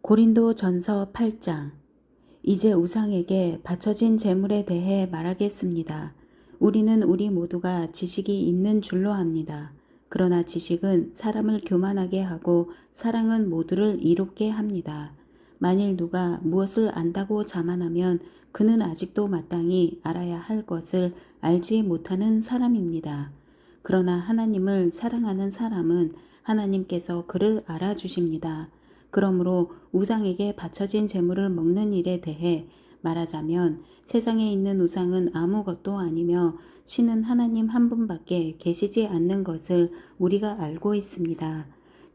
고린도 전서 8장 이제 우상에게 바쳐진 재물에 대해 말하겠습니다. 우리는 우리 모두가 지식이 있는 줄로 압니다. 그러나 지식은 사람을 교만하게 하고 사랑은 모두를 이롭게 합니다. 만일 누가 무엇을 안다고 자만하면 그는 아직도 마땅히 알아야 할 것을 알지 못하는 사람입니다. 그러나 하나님을 사랑하는 사람은 하나님께서 그를 알아주십니다. 그러므로 우상에게 바쳐진 재물을 먹는 일에 대해 말하자면 세상에 있는 우상은 아무것도 아니며 신은 하나님 한 분밖에 계시지 않는 것을 우리가 알고 있습니다.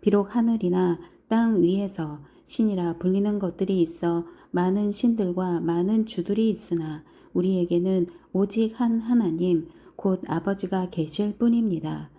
비록 하늘이나 땅 위에서 신이라 불리는 것들이 있어 많은 신들과 많은 주들이 있으나 우리에게는 오직 한 하나님, 곧 아버지가 계실 뿐입니다.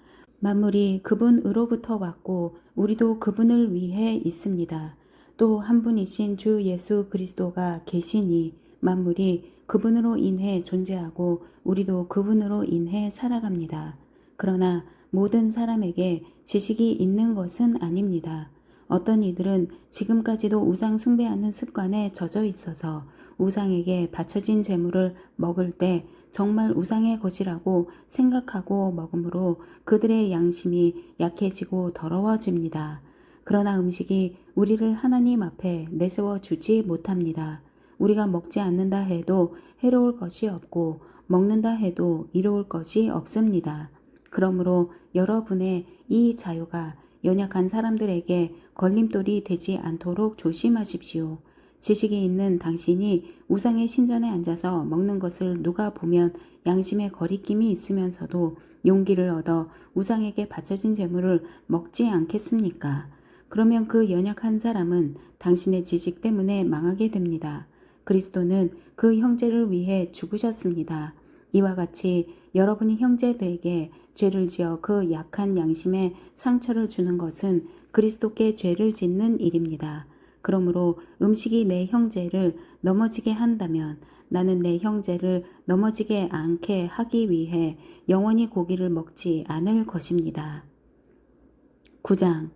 만물이 그분으로부터 왔고 우리도 그분을 위해 있습니다. 또 한 분이신 주 예수 그리스도가 계시니 만물이 그분으로 인해 존재하고 우리도 그분으로 인해 살아갑니다. 그러나 모든 사람에게 지식이 있는 것은 아닙니다. 어떤 이들은 지금까지도 우상 숭배하는 습관에 젖어 있어서 우상에게 바쳐진 재물을 먹을 때 정말 우상의 것이라고 생각하고 먹으므로 그들의 양심이 약해지고 더러워집니다. 그러나 음식이 우리를 하나님 앞에 내세워 주지 못합니다. 우리가 먹지 않는다 해도 해로울 것이 없고 먹는다 해도 이로울 것이 없습니다. 그러므로 여러분의 이 자유가 연약한 사람들에게 걸림돌이 되지 않도록 조심하십시오. 지식이 있는 당신이 우상의 신전에 앉아서 먹는 것을 누가 보면 양심의 거리낌이 있으면서도 용기를 얻어 우상에게 바쳐진 재물을 먹지 않겠습니까? 그러면 그 연약한 사람은 당신의 지식 때문에 망하게 됩니다. 그리스도는 그 형제를 위해 죽으셨습니다. 이와 같이 여러분이 형제들에게 죄를 지어 그 약한 양심에 상처를 주는 것은 그리스도께 죄를 짓는 일입니다. 그러므로 음식이 내 형제를 넘어지게 한다면 나는 내 형제를 넘어지게 않게 하기 위해 영원히 고기를 먹지 않을 것입니다. 9장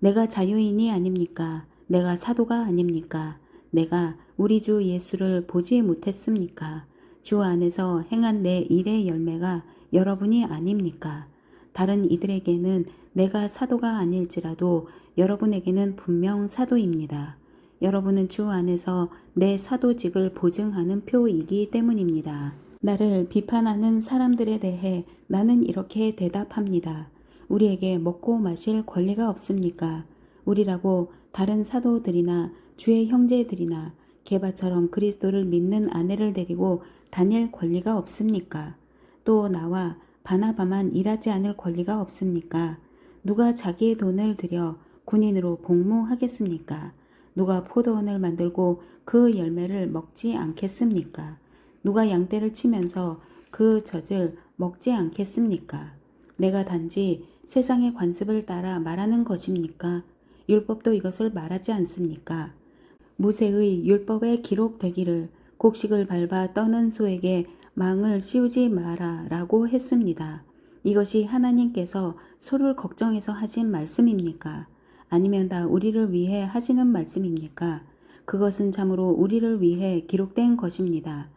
내가 자유인이 아닙니까? 내가 사도가 아닙니까? 내가 우리 주 예수를 보지 못했습니까? 주 안에서 행한 내 일의 열매가 여러분이 아닙니까? 다른 이들에게는 내가 사도가 아닐지라도 여러분에게는 분명 사도입니다. 여러분은 주 안에서 내 사도직을 보증하는 표이기 때문입니다. 나를 비판하는 사람들에 대해 나는 이렇게 대답합니다. 우리에게 먹고 마실 권리가 없습니까? 우리라고 다른 사도들이나 주의 형제들이나 개바처럼 그리스도를 믿는 아내를 데리고 다닐 권리가 없습니까? 또 나와 바나바만 일하지 않을 권리가 없습니까? 누가 자기의 돈을 들여 군인으로 복무하겠습니까? 누가 포도원을 만들고 그 열매를 먹지 않겠습니까? 누가 양떼를 치면서 그 젖을 먹지 않겠습니까? 내가 단지 세상의 관습을 따라 말하는 것입니까? 율법도 이것을 말하지 않습니까? 모세의 율법에 기록되기를 곡식을 밟아 떠는 소에게 망을 씌우지 마라 라고 했습니다. 이것이 하나님께서 소를 걱정해서 하신 말씀입니까? 아니면 다 우리를 위해 하시는 말씀입니까? 그것은 참으로 우리를 위해 기록된 것입니다.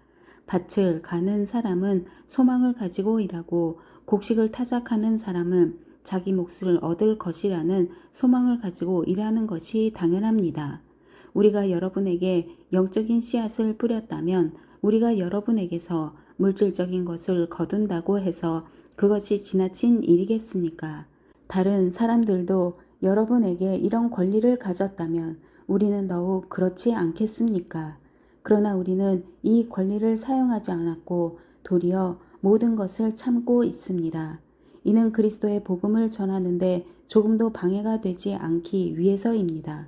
밭을 가는 사람은 소망을 가지고 일하고 곡식을 타작하는 사람은 자기 몫을 얻을 것이라는 소망을 가지고 일하는 것이 당연합니다. 우리가 여러분에게 영적인 씨앗을 뿌렸다면 우리가 여러분에게서 물질적인 것을 거둔다고 해서 그것이 지나친 일이겠습니까? 다른 사람들도 여러분에게 이런 권리를 가졌다면 우리는 더욱 그렇지 않겠습니까? 그러나 우리는 이 권리를 사용하지 않았고 도리어 모든 것을 참고 있습니다. 이는 그리스도의 복음을 전하는데 조금도 방해가 되지 않기 위해서입니다.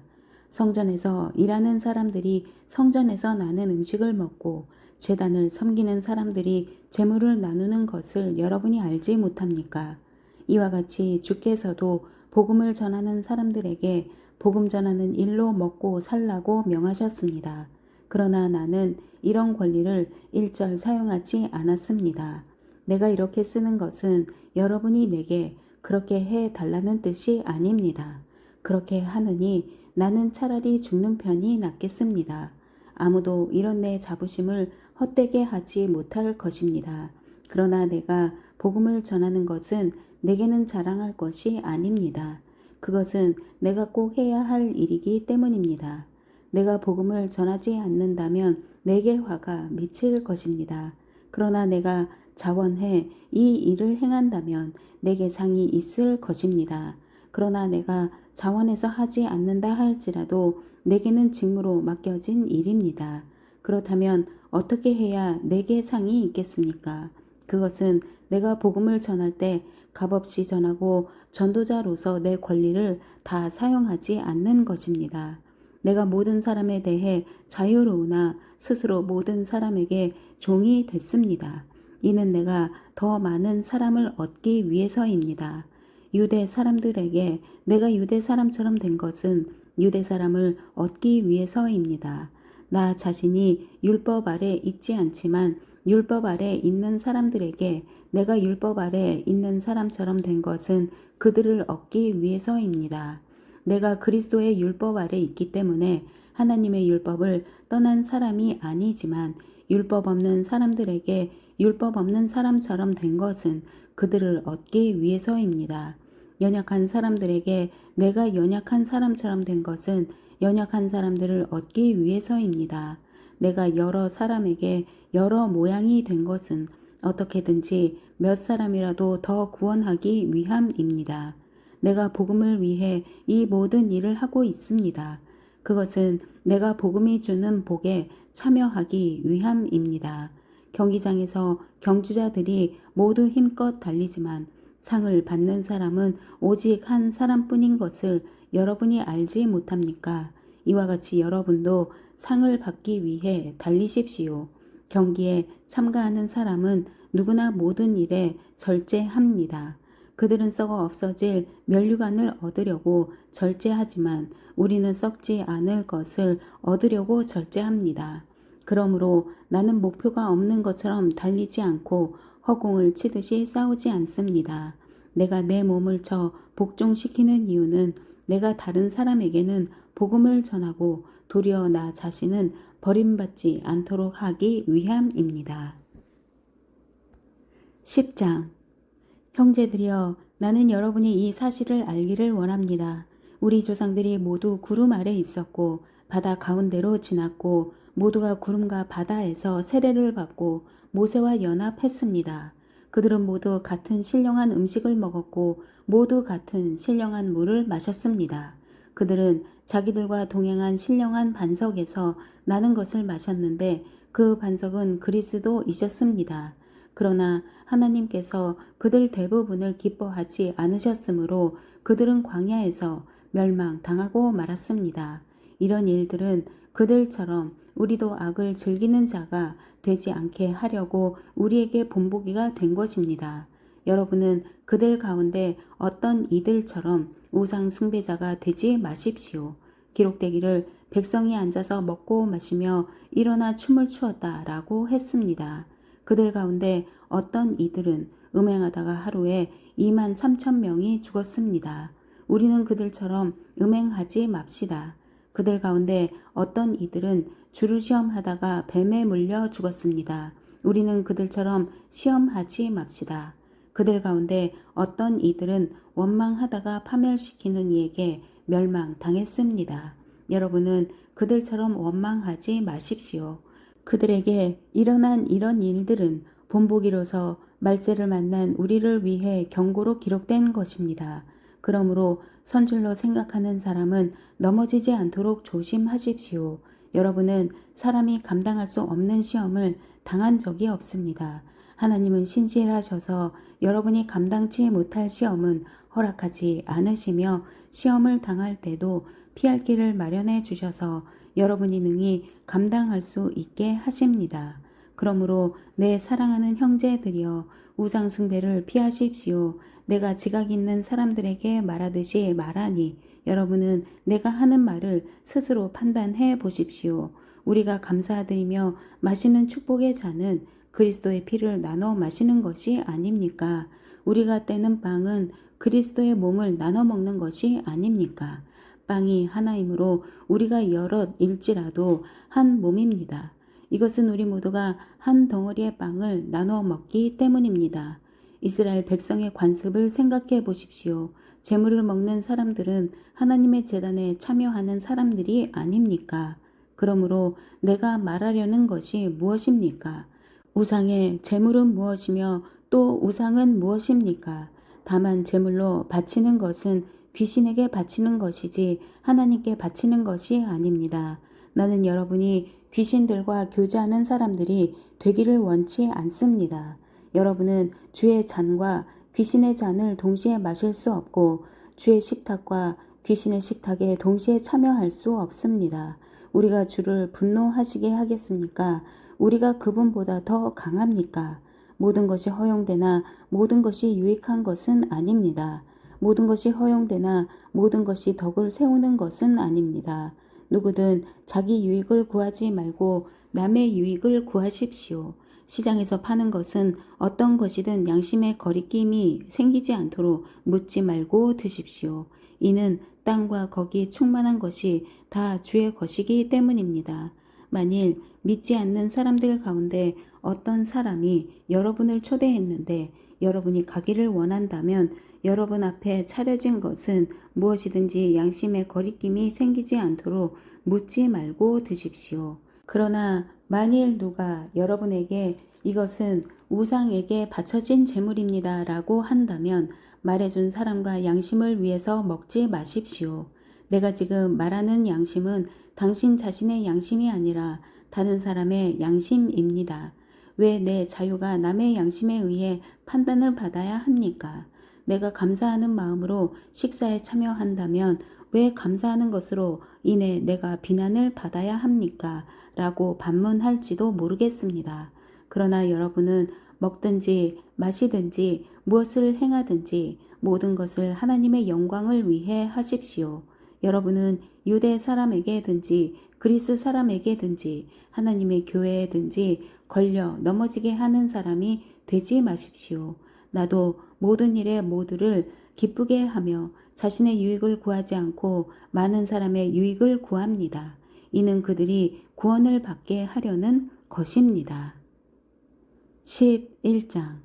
성전에서 일하는 사람들이 성전에서 나는 음식을 먹고 재단을 섬기는 사람들이 재물을 나누는 것을 여러분이 알지 못합니까? 이와 같이 주께서도 복음을 전하는 사람들에게 복음 전하는 일로 먹고 살라고 명하셨습니다. 그러나 나는 이런 권리를 일절 사용하지 않았습니다. 내가 이렇게 쓰는 것은 여러분이 내게 그렇게 해 달라는 뜻이 아닙니다. 그렇게 하느니 나는 차라리 죽는 편이 낫겠습니다. 아무도 이런 내 자부심을 헛되게 하지 못할 것입니다. 그러나 내가 복음을 전하는 것은 내게는 자랑할 것이 아닙니다. 그것은 내가 꼭 해야 할 일이기 때문입니다. 내가 복음을 전하지 않는다면 내게 화가 미칠 것입니다. 그러나 내가 자원해 이 일을 행한다면 내게 상이 있을 것입니다. 그러나 내가 자원해서 하지 않는다 할지라도 내게는 직무로 맡겨진 일입니다. 그렇다면 어떻게 해야 내게 상이 있겠습니까? 그것은 내가 복음을 전할 때 값없이 전하고 전도자로서 내 권리를 다 사용하지 않는 것입니다. 내가 모든 사람에 대해 자유로우나 스스로 모든 사람에게 종이 됐습니다. 이는 내가 더 많은 사람을 얻기 위해서입니다. 유대 사람들에게 내가 유대 사람처럼 된 것은 유대 사람을 얻기 위해서입니다. 나 자신이 율법 아래 있지 않지만 율법 아래 있는 사람들에게 내가 율법 아래 있는 사람처럼 된 것은 그들을 얻기 위해서입니다. 내가 그리스도의 율법 아래 있기 때문에 하나님의 율법을 떠난 사람이 아니지만 율법 없는 사람들에게 율법 없는 사람처럼 된 것은 그들을 얻기 위해서입니다. 연약한 사람들에게 내가 연약한 사람처럼 된 것은 연약한 사람들을 얻기 위해서입니다. 내가 여러 사람에게 여러 모양이 된 것은 어떻게든지 몇 사람이라도 더 구원하기 위함입니다. 내가 복음을 위해 이 모든 일을 하고 있습니다. 그것은 내가 복음이 주는 복에 참여하기 위함입니다. 경기장에서 경주자들이 모두 힘껏 달리지만 상을 받는 사람은 오직 한 사람뿐인 것을 여러분이 알지 못합니까? 이와 같이 여러분도 상을 받기 위해 달리십시오. 경기에 참가하는 사람은 누구나 모든 일에 절제합니다. 그들은 썩어 없어질 면류관을 얻으려고 절제하지만 우리는 썩지 않을 것을 얻으려고 절제합니다. 그러므로 나는 목표가 없는 것처럼 달리지 않고 허공을 치듯이 싸우지 않습니다. 내가 내 몸을 쳐 복종시키는 이유는 내가 다른 사람에게는 복음을 전하고 도리어 나 자신은 버림받지 않도록 하기 위함입니다. 10장 형제들이여 나는 여러분이 이 사실을 알기를 원합니다. 우리 조상들이 모두 구름 아래 있었고 바다 가운데로 지났고 모두가 구름과 바다에서 세례를 받고 모세와 연합했습니다. 그들은 모두 같은 신령한 음식을 먹었고 모두 같은 신령한 물을 마셨습니다. 그들은 자기들과 동행한 신령한 반석에서 나는 것을 마셨는데 그 반석은 그리스도 이셨습니다. 그러나 하나님께서 그들 대부분을 기뻐하지 않으셨으므로 그들은 광야에서 멸망 당하고 말았습니다. 이런 일들은 그들처럼 우리도 악을 즐기는 자가 되지 않게 하려고 우리에게 본보기가 된 것입니다. 여러분은 그들 가운데 어떤 이들처럼 우상 숭배자가 되지 마십시오. 기록되기를 백성이 앉아서 먹고 마시며 일어나 춤을 추었다 라고 했습니다. 그들 가운데 어떤 이들은 음행하다가 하루에 2만 3천 명이 죽었습니다. 우리는 그들처럼 음행하지 맙시다. 그들 가운데 어떤 이들은 주를 시험하다가 뱀에 물려 죽었습니다. 우리는 그들처럼 시험하지 맙시다. 그들 가운데 어떤 이들은 원망하다가 파멸시키는 이에게 멸망당했습니다. 여러분은 그들처럼 원망하지 마십시오. 그들에게 일어난 이런 일들은 본보기로서 말세를 만난 우리를 위해 경고로 기록된 것입니다. 그러므로 선줄로 생각하는 사람은 넘어지지 않도록 조심하십시오. 여러분은 사람이 감당할 수 없는 시험을 당한 적이 없습니다. 하나님은 신실하셔서 여러분이 감당치 못할 시험은 허락하지 않으시며 시험을 당할 때도 피할 길을 마련해 주셔서 여러분이 능히 감당할 수 있게 하십니다. 그러므로 내 사랑하는 형제들이여 우상숭배를 피하십시오. 내가 지각 있는 사람들에게 말하듯이 말하니 여러분은 내가 하는 말을 스스로 판단해 보십시오. 우리가 감사드리며 마시는 축복의 잔은 그리스도의 피를 나눠 마시는 것이 아닙니까? 우리가 떼는 빵은 그리스도의 몸을 나눠 먹는 것이 아닙니까? 빵이 하나이므로 우리가 여럿 일지라도 한 몸입니다. 이것은 우리 모두가 한 덩어리의 빵을 나누어 먹기 때문입니다. 이스라엘 백성의 관습을 생각해 보십시오. 재물을 먹는 사람들은 하나님의 재단에 참여하는 사람들이 아닙니까? 그러므로 내가 말하려는 것이 무엇입니까? 우상의 재물은 무엇이며 또 우상은 무엇입니까? 다만 재물로 바치는 것은 귀신에게 바치는 것이지 하나님께 바치는 것이 아닙니다. 나는 여러분이 귀신들과 교제하는 사람들이 되기를 원치 않습니다. 여러분은 주의 잔과 귀신의 잔을 동시에 마실 수 없고 주의 식탁과 귀신의 식탁에 동시에 참여할 수 없습니다. 우리가 주를 분노하시게 하겠습니까? 우리가 그분보다 더 강합니까? 모든 것이 허용되나 모든 것이 유익한 것은 아닙니다. 모든 것이 허용되나 모든 것이 덕을 세우는 것은 아닙니다. 누구든 자기 유익을 구하지 말고 남의 유익을 구하십시오. 시장에서 파는 것은 어떤 것이든 양심의 거리낌이 생기지 않도록 묻지 말고 드십시오. 이는 땅과 거기 충만한 것이 다 주의 것이기 때문입니다. 만일 믿지 않는 사람들 가운데 어떤 사람이 여러분을 초대했는데 여러분이 가기를 원한다면 여러분 앞에 차려진 것은 무엇이든지 양심의 거리낌이 생기지 않도록 묻지 말고 드십시오. 그러나 만일 누가 여러분에게 이것은 우상에게 바쳐진 재물입니다 라고 한다면 말해준 사람과 양심을 위해서 먹지 마십시오. 내가 지금 말하는 양심은 당신 자신의 양심이 아니라 다른 사람의 양심입니다. 왜 내 자유가 남의 양심에 의해 판단을 받아야 합니까? 내가 감사하는 마음으로 식사에 참여한다면 왜 감사하는 것으로 인해 내가 비난을 받아야 합니까? 라고 반문할지도 모르겠습니다. 그러나 여러분은 먹든지 마시든지 무엇을 행하든지 모든 것을 하나님의 영광을 위해 하십시오. 여러분은 유대 사람에게든지 그리스 사람에게든지 하나님의 교회에든지 걸려 넘어지게 하는 사람이 되지 마십시오. 나도 모든 일에 모두를 기쁘게 하며 자신의 유익을 구하지 않고 많은 사람의 유익을 구합니다. 이는 그들이 구원을 받게 하려는 것입니다. 11장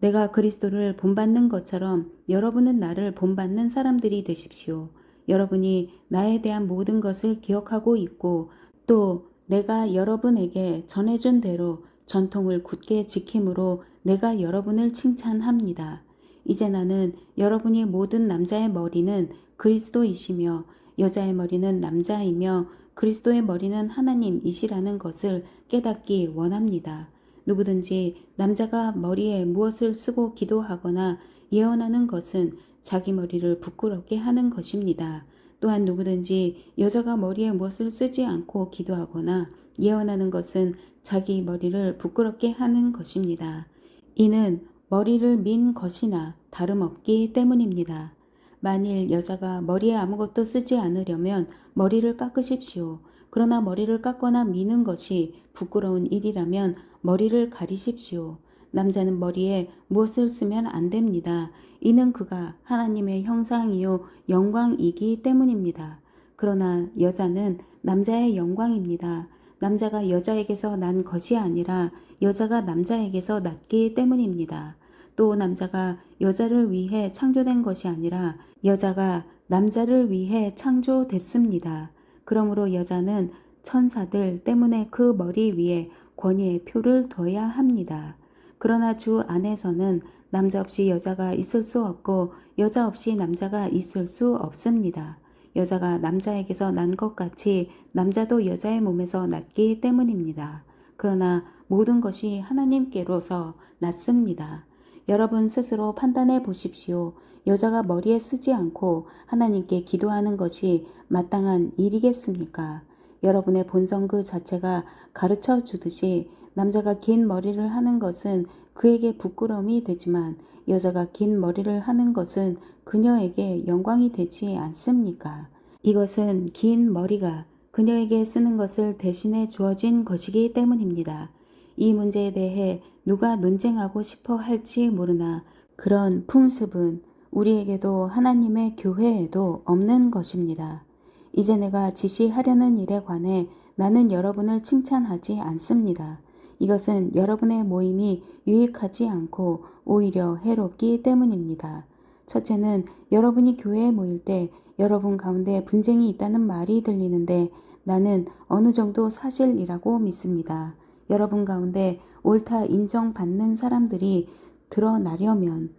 내가 그리스도를 본받는 것처럼 여러분은 나를 본받는 사람들이 되십시오. 여러분이 나에 대한 모든 것을 기억하고 있고 또 내가 여러분에게 전해준 대로 전통을 굳게 지킴으로 내가 여러분을 칭찬합니다. 이제 나는 여러분이 모든 남자의 머리는 그리스도이시며 여자의 머리는 남자이며 그리스도의 머리는 하나님이시라는 것을 깨닫기 원합니다. 누구든지 남자가 머리에 무엇을 쓰고 기도하거나 예언하는 것은 자기 머리를 부끄럽게 하는 것입니다. 또한 누구든지 여자가 머리에 무엇을 쓰지 않고 기도하거나 예언하는 것은 자기 머리를 부끄럽게 하는 것입니다. 이는 머리를 민 것이나 다름없기 때문입니다. 만일 여자가 머리에 아무것도 쓰지 않으려면 머리를 깎으십시오. 그러나 머리를 깎거나 미는 것이 부끄러운 일이라면 머리를 가리십시오. 남자는 머리에 무엇을 쓰면 안 됩니다. 이는 그가 하나님의 형상이요 영광이기 때문입니다. 그러나 여자는 남자의 영광입니다. 남자가 여자에게서 난 것이 아니라 여자가 남자에게서 났기 때문입니다. 또 남자가 여자를 위해 창조된 것이 아니라 여자가 남자를 위해 창조됐습니다. 그러므로 여자는 천사들 때문에 그 머리 위에 권위의 표를 둬야 합니다. 그러나 주 안에서는 남자 없이 여자가 있을 수 없고 여자 없이 남자가 있을 수 없습니다. 여자가 남자에게서 난 것 같이 남자도 여자의 몸에서 났기 때문입니다. 그러나 모든 것이 하나님께로서 났습니다. 여러분 스스로 판단해 보십시오. 여자가 머리에 쓰지 않고 하나님께 기도하는 것이 마땅한 일이겠습니까? 여러분의 본성 그 자체가 가르쳐 주듯이 남자가 긴 머리를 하는 것은 그에게 부끄러움이 되지만 여자가 긴 머리를 하는 것은 그녀에게 영광이 되지 않습니까? 이것은 긴 머리가 그녀에게 쓰는 것을 대신해 주어진 것이기 때문입니다. 이 문제에 대해 누가 논쟁하고 싶어 할지 모르나 그런 풍습은 우리에게도 하나님의 교회에도 없는 것입니다. 이제 내가 지시하려는 일에 관해 나는 여러분을 칭찬하지 않습니다. 이것은 여러분의 모임이 유익하지 않고 오히려 해롭기 때문입니다. 첫째는 여러분이 교회에 모일 때 여러분 가운데 분쟁이 있다는 말이 들리는데 나는 어느 정도 사실이라고 믿습니다. 여러분 가운데 옳다 인정받는 사람들이 드러나려면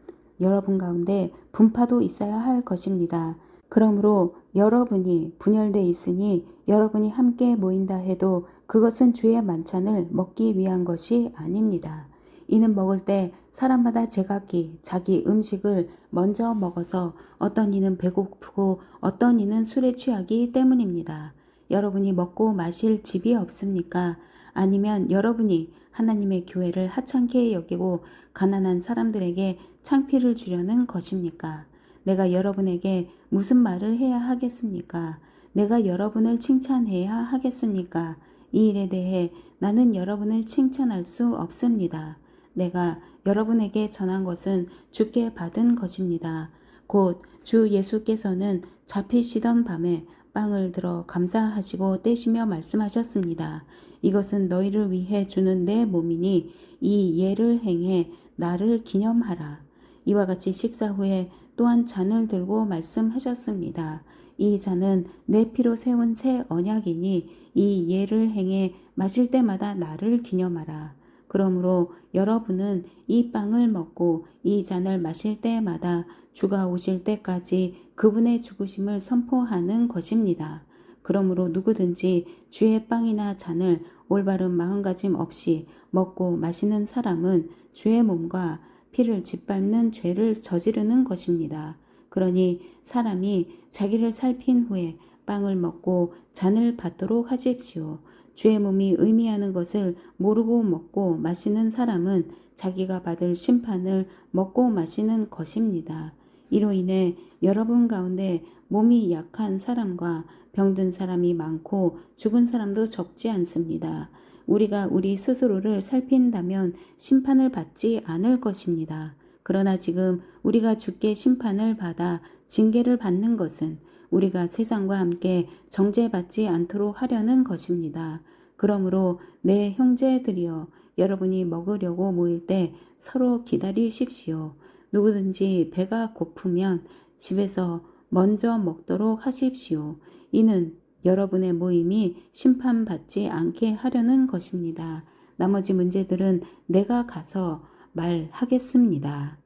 여러분 가운데 분파도 있어야 할 것입니다. 그러므로 여러분이 분열돼 있으니 여러분이 함께 모인다 해도 그것은 주의 만찬을 먹기 위한 것이 아닙니다. 이는 먹을 때 사람마다 제각기 자기 음식을 먼저 먹어서 어떤 이는 배고프고 어떤 이는 술에 취하기 때문입니다. 여러분이 먹고 마실 집이 없습니까? 아니면 여러분이 하나님의 교회를 하찮게 여기고 가난한 사람들에게 창피를 주려는 것입니까? 내가 여러분에게 무슨 말을 해야 하겠습니까? 내가 여러분을 칭찬해야 하겠습니까? 이 일에 대해 나는 여러분을 칭찬할 수 없습니다. 내가 여러분에게 전한 것은 주께 받은 것입니다. 곧 주 예수께서는 잡히시던 밤에 빵을 들어 감사하시고 떼시며 말씀하셨습니다. 이것은 너희를 위해 주는 내 몸이니 이 예를 행해 나를 기념하라. 이와 같이 식사 후에 또한 잔을 들고 말씀하셨습니다. 이 잔은 내 피로 세운 새 언약이니 이 예를 행해 마실 때마다 나를 기념하라. 그러므로 여러분은 이 빵을 먹고 이 잔을 마실 때마다 주가 오실 때까지 그분의 죽으심을 선포하는 것입니다. 그러므로 누구든지 주의 빵이나 잔을 올바른 마음가짐 없이 먹고 마시는 사람은 주의 몸과 피를 짓밟는 죄를 저지르는 것입니다. 그러니 사람이 자기를 살핀 후에 빵을 먹고 잔을 받도록 하십시오. 주의 몸이 의미하는 것을 모르고 먹고 마시는 사람은 자기가 받을 심판을 먹고 마시는 것입니다. 이로 인해 여러분 가운데 몸이 약한 사람과 병든 사람이 많고 죽은 사람도 적지 않습니다. 우리가 우리 스스로를 살핀다면 심판을 받지 않을 것입니다. 그러나 지금 우리가 주께 심판을 받아 징계를 받는 것은 우리가 세상과 함께 정죄받지 않도록 하려는 것입니다. 그러므로 내 형제들이여 여러분이 먹으려고 모일 때 서로 기다리십시오. 누구든지 배가 고프면 집에서 먼저 먹도록 하십시오. 이는 여러분의 모임이 심판받지 않게 하려는 것입니다. 나머지 문제들은 내가 가서 말하겠습니다.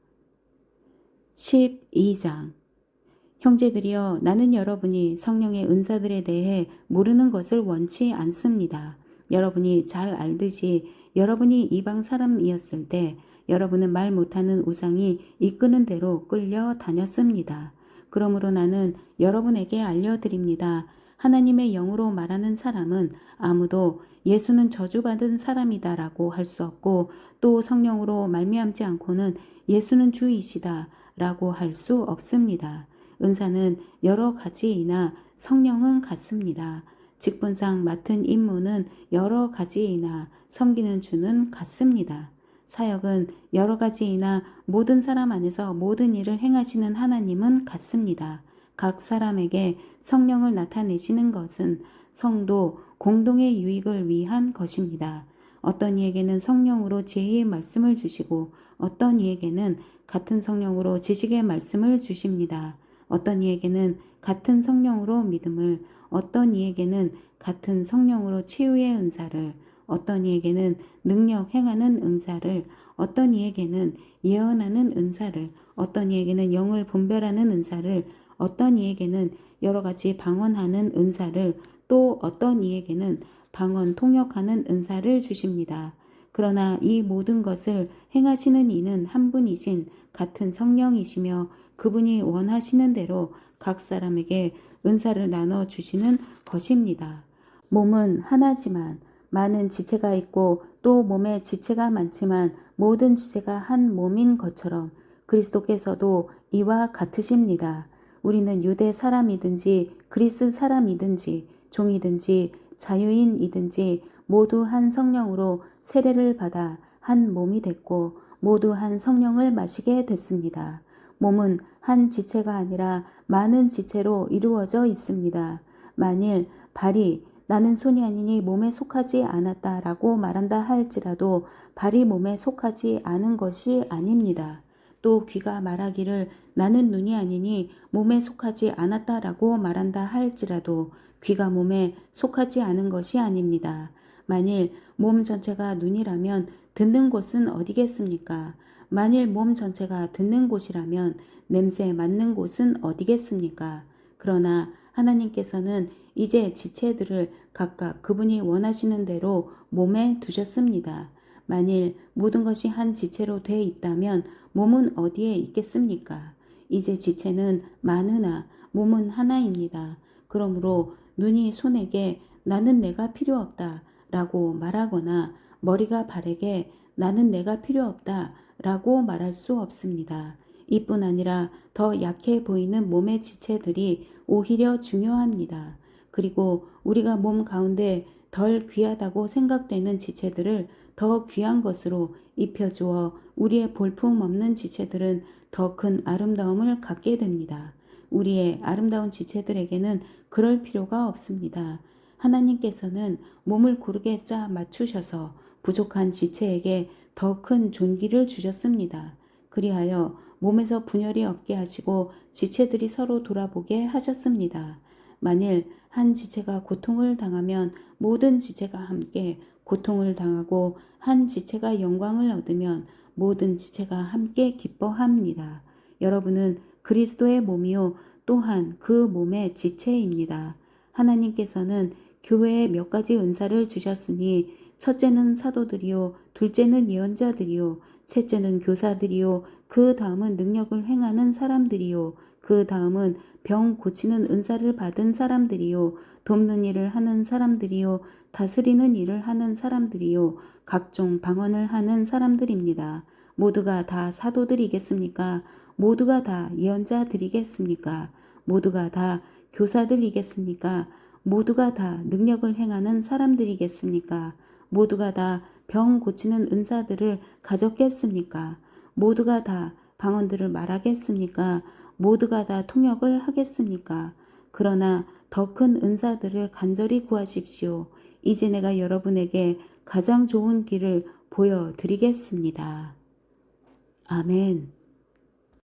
12장 형제들이여 나는 여러분이 성령의 은사들에 대해 모르는 것을 원치 않습니다. 여러분이 잘 알듯이 여러분이 이방 사람이었을 때 여러분은 말 못하는 우상이 이끄는 대로 끌려 다녔습니다. 그러므로 나는 여러분에게 알려드립니다. 하나님의 영으로 말하는 사람은 아무도 예수는 저주받은 사람이다 라고 할 수 없고 또 성령으로 말미암지 않고는 예수는 주이시다 라고 할 수 없습니다. 은사는 여러 가지이나 성령은 같습니다. 직분상 맡은 임무는 여러 가지이나 섬기는 주는 같습니다. 사역은 여러 가지이나 모든 사람 안에서 모든 일을 행하시는 하나님은 같습니다. 각 사람에게 성령을 나타내시는 것은 성도 공동의 유익을 위한 것입니다. 어떤 이에게는 성령으로 지혜의 말씀을 주시고 어떤 이에게는 같은 성령으로 지식의 말씀을 주십니다. 어떤 이에게는 같은 성령으로 믿음을, 어떤 이에게는 같은 성령으로 치유의 은사를, 어떤 이에게는 능력 행하는 은사를, 어떤 이에게는 예언하는 은사를, 어떤 이에게는 영을 분별하는 은사를, 어떤 이에게는 여러 가지 방언하는 은사를, 또 어떤 이에게는 방언 통역하는 은사를 주십니다. 그러나 이 모든 것을 행하시는 이는 한 분이신 같은 성령이시며 그분이 원하시는 대로 각 사람에게 은사를 나눠 주시는 것입니다. 몸은 하나지만 많은 지체가 있고 또 몸에 지체가 많지만 모든 지체가 한 몸인 것처럼 그리스도께서도 이와 같으십니다. 우리는 유대 사람이든지 그리스 사람이든지 종이든지 자유인이든지 모두 한 성령으로 세례를 받아 한 몸이 됐고 모두 한 성령을 마시게 됐습니다. 몸은 한 지체가 아니라 많은 지체로 이루어져 있습니다. 만일 발이 나는 손이 아니니 몸에 속하지 않았다라고 말한다 할지라도 발이 몸에 속하지 않은 것이 아닙니다. 또 귀가 말하기를 나는 눈이 아니니 몸에 속하지 않았다라고 말한다 할지라도 귀가 몸에 속하지 않은 것이 아닙니다. 만일 몸 전체가 눈이라면 듣는 곳은 어디겠습니까? 만일 몸 전체가 듣는 곳이라면 냄새 맡는 곳은 어디겠습니까? 그러나 하나님께서는 이제 지체들을 각각 그분이 원하시는 대로 몸에 두셨습니다. 만일 모든 것이 한 지체로 돼 있다면 몸은 어디에 있겠습니까? 이제 지체는 많으나 몸은 하나입니다. 그러므로 눈이 손에게 나는 내가 필요 없다 라고 말하거나 머리가 발에게 나는 내가 필요 없다 라고 말할 수 없습니다. 이뿐 아니라 더 약해 보이는 몸의 지체들이 오히려 중요합니다. 그리고 우리가 몸 가운데 덜 귀하다고 생각되는 지체들을 더 귀한 것으로 입혀주어 우리의 볼품 없는 지체들은 더 큰 아름다움을 갖게 됩니다. 우리의 아름다운 지체들에게는 그럴 필요가 없습니다. 하나님께서는 몸을 고르게 짜 맞추셔서 부족한 지체에게 더 큰 존귀를 주셨습니다. 그리하여 몸에서 분열이 없게 하시고 지체들이 서로 돌아보게 하셨습니다. 만일 한 지체가 고통을 당하면 모든 지체가 함께 고통을 당하고 한 지체가 영광을 얻으면 모든 지체가 함께 기뻐합니다. 여러분은 그리스도의 몸이요 또한 그 몸의 지체입니다. 하나님께서는 교회에 몇 가지 은사를 주셨으니 첫째는 사도들이요 둘째는 예언자들이요 셋째는 교사들이요 그 다음은 능력을 행하는 사람들이요 그 다음은 병 고치는 은사를 받은 사람들이요 돕는 일을 하는 사람들이요 다스리는 일을 하는 사람들이요 각종 방언을 하는 사람들입니다. 모두가 다 사도들이겠습니까? 모두가 다 예언자들이겠습니까? 모두가 다 교사들이겠습니까? 모두가 다 능력을 행하는 사람들이겠습니까? 모두가 다 병 고치는 은사들을 가졌겠습니까? 모두가 다 방언들을 말하겠습니까? 모두가 다 통역을 하겠습니까? 그러나 더 큰 은사들을 간절히 구하십시오. 이제 내가 여러분에게 가장 좋은 길을 보여드리겠습니다. 아멘.